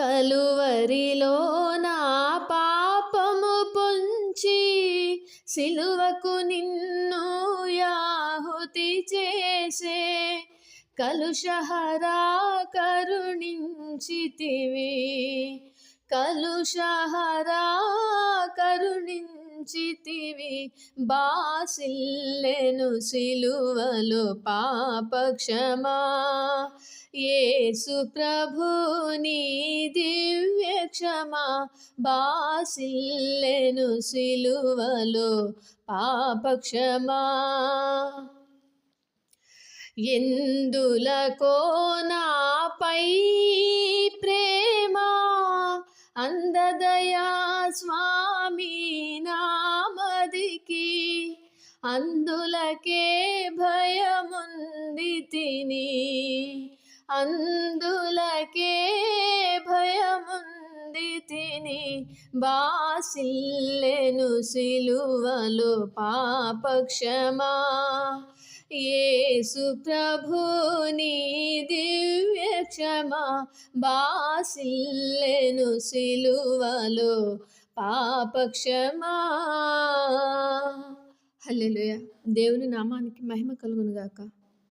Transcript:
కలువరిలో నా పాపము పొంచి సిలువకు నిన్ను యాహుతి చేసే కలుషహరా కరుణించితివి. కలుషహరా కరుణించితివి బాసిల్లెను సిలువలు పాపక్షమా. యేసు ప్రభుని దివ్య క్షమా బాసిల్లెను సిలువలు పాపక్షమా. ఎందులకో నాపై ప్రేమ. అందదయా స్వామి. అందులకే భయముంది తిని. అందులకే భయముంది తిని. బాసిల్లెను సిలువలు పాపక్షమా. యేసు ప్రభుని దివ్య క్షమా బాసిల్లెను సిలువలో పాపక్షమా. హల్లెలుయ. దేవుని నామానికి మహిమ కలుగును గాక